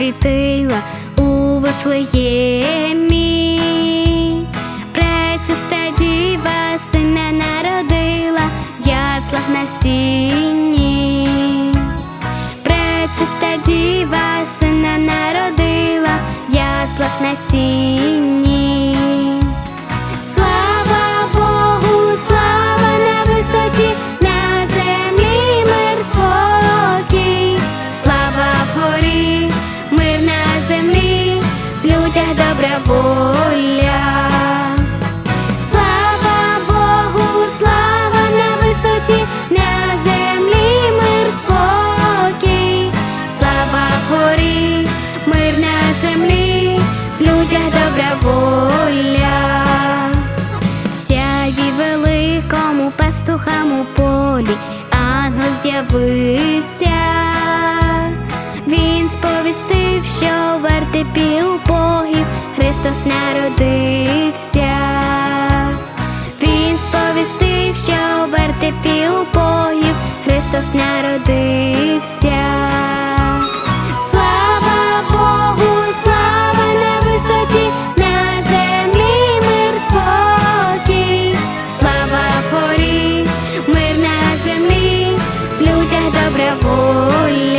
світила у Вифлеємі. Пречиста діва сина народила в яслах на сіні. Пречиста діва сина народила в яслах на сіні. Воля. Слава Богу, слава на висоті, на землі мир спокій, слава вгорі, мир на землі, в людях добра воля. В сяйві великому пастухам у полі ангел з'явився. Він сповістив, що в вертепі у Богів Христос народився. Він сповістив, що в вертепі Христос народився. Слава Богу, слава на висоті, на землі мир спокій, слава вгорі, мир на землі, людях добра.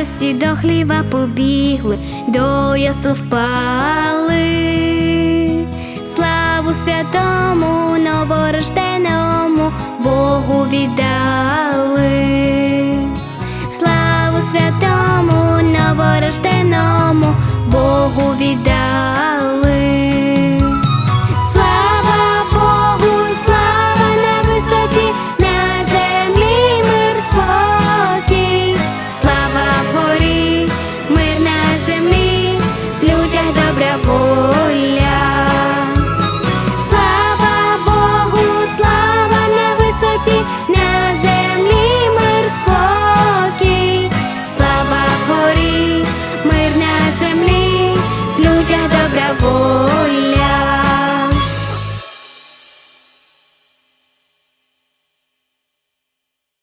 Радості до хліба побігли, до ясу впали. Славу святому новорожденому Богу віддали. Славу святому новорожденому Богу віддали.